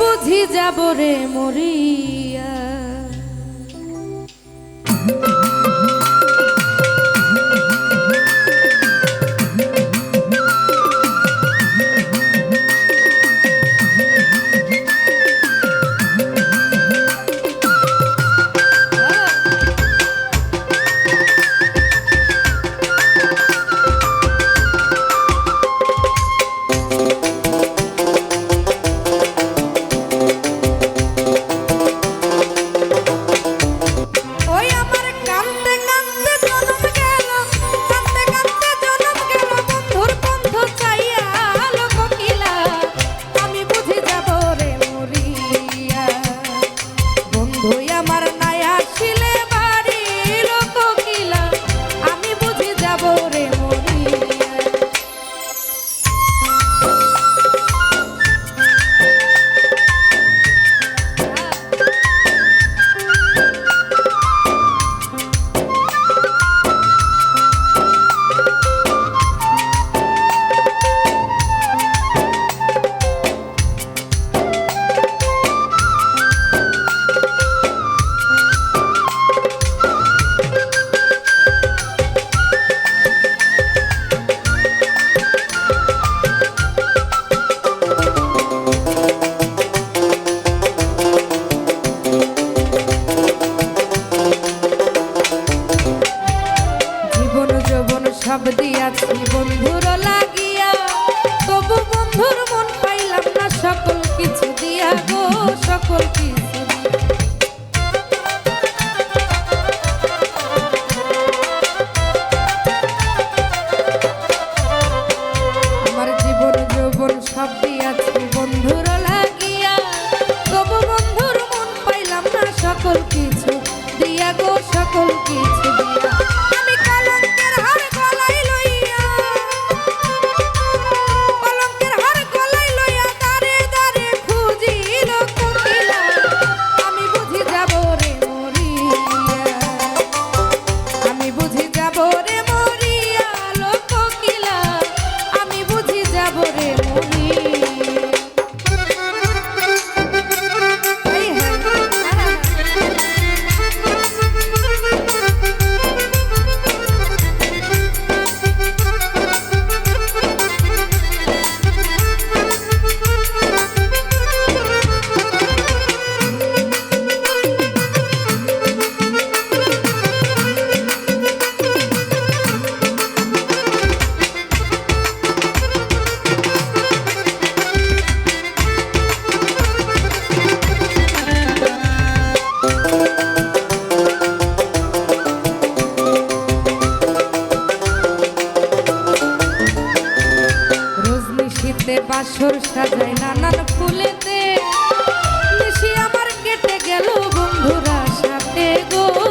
বুঝি যাব রে মরিয়া। আসর সাজাই নানান ফুলেতে। বেশি আমার কেটে গেল বন্ধুরা সাথে গো।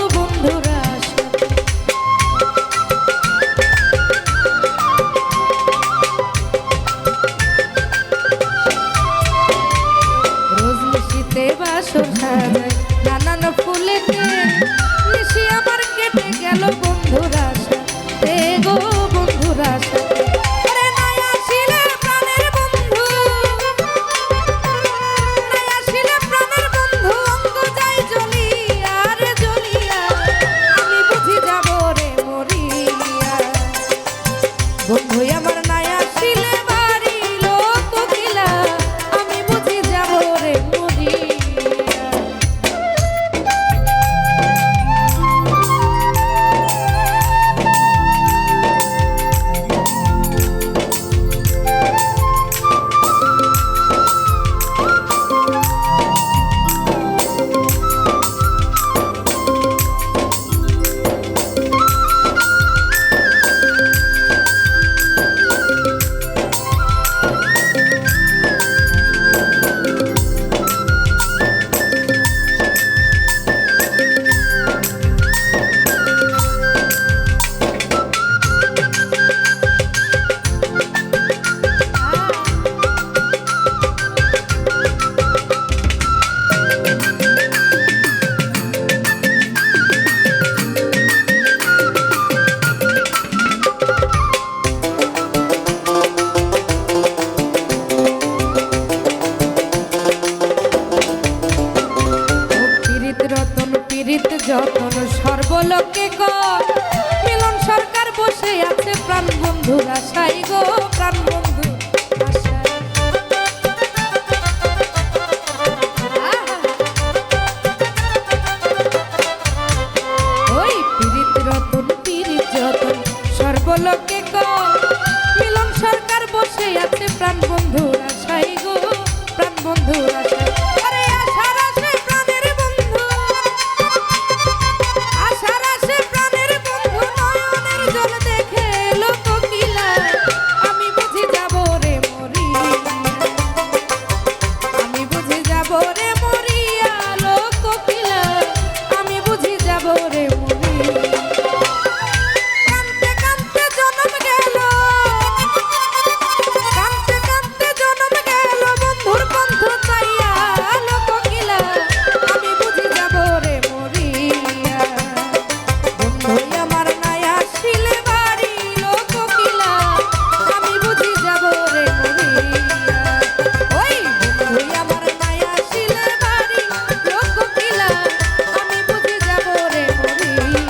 গোলকে গো। মিলন সরকার বসে আছে প্রাণ বন্ধু আশাই গো, প্রাণ বন্ধু সর্বলোকে গো। মিলন সরকার বসে আছে প্রাণ বন্ধু আশাই গো, প্রাণ বন্ধু আশাই Thank you.